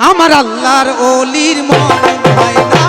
আমার আল্লাহর অলির মন হয় না।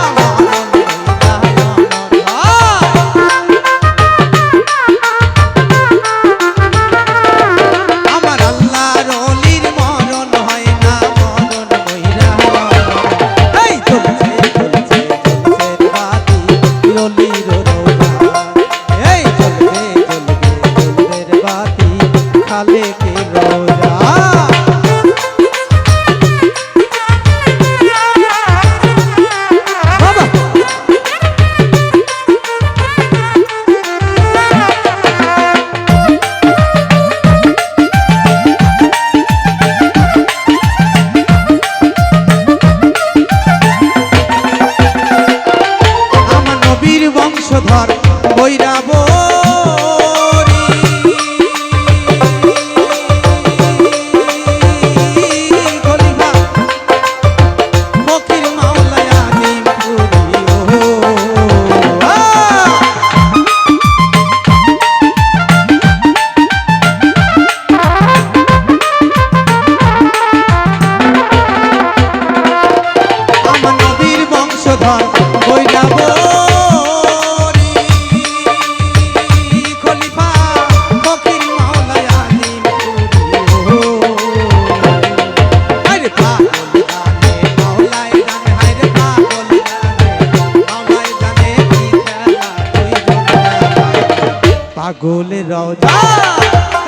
পাগল রজা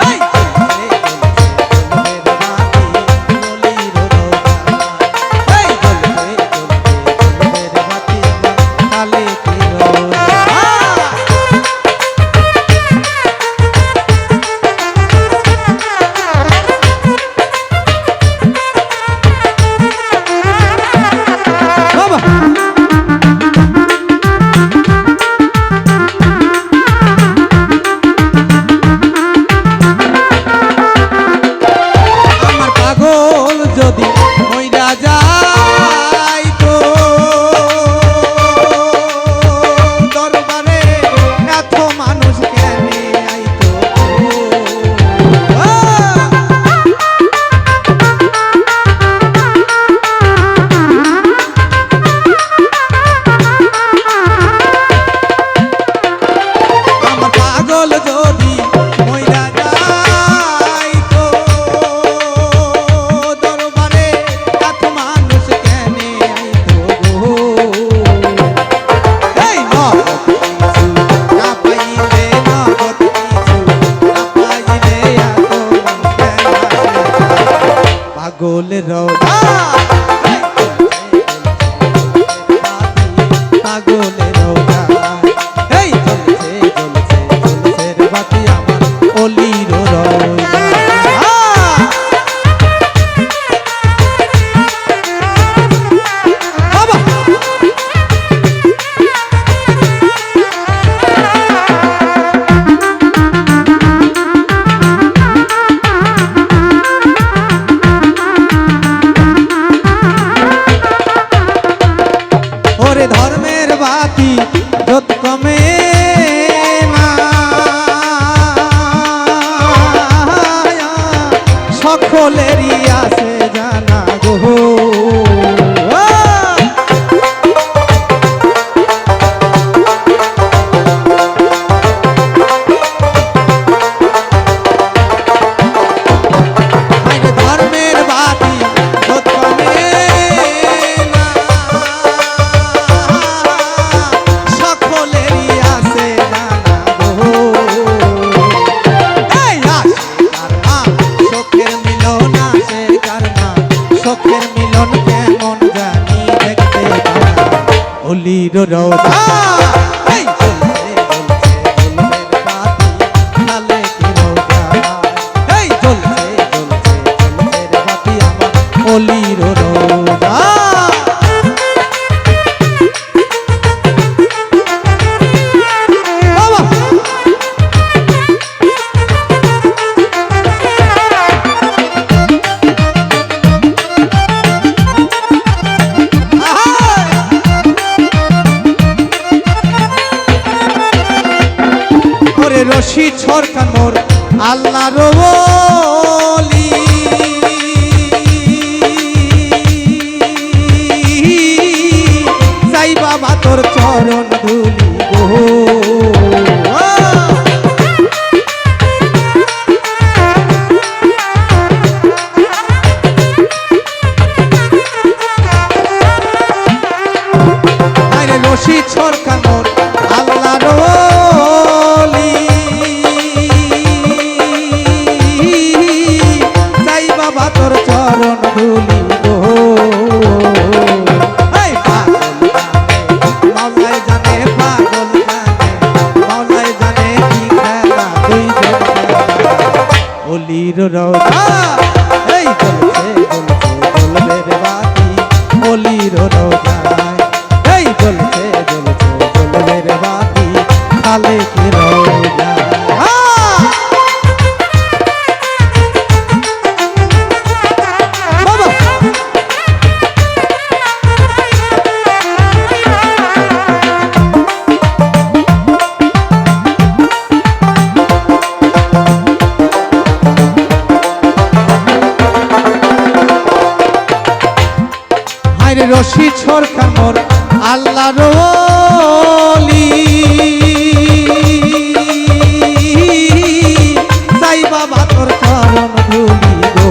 do do রশি ছরকান মোর আল্লাহ রি চাই বাবা তোর চরণ মায়ের রশি সরকার মোর আল্লাহ রলি সাই বাবা তোর চরণ ধুলি গো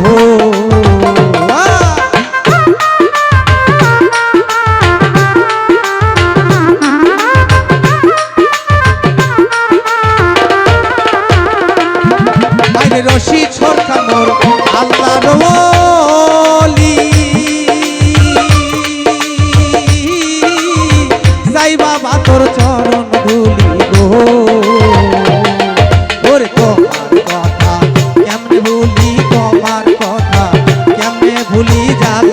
মোর আল্লাহ রলি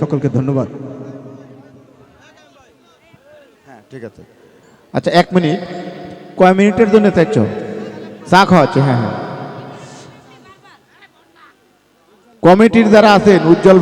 সকলকে ধন্যবাদ। হ্যাঁ ঠিক আছে। আচ্ছা এক মিনিট। কয় মিনিটের জন্য চাইছ? চা খাওয়াচ্ছ হ্যাঁ হ্যাঁ। কমিটির যারা আছেন উজ্জ্বল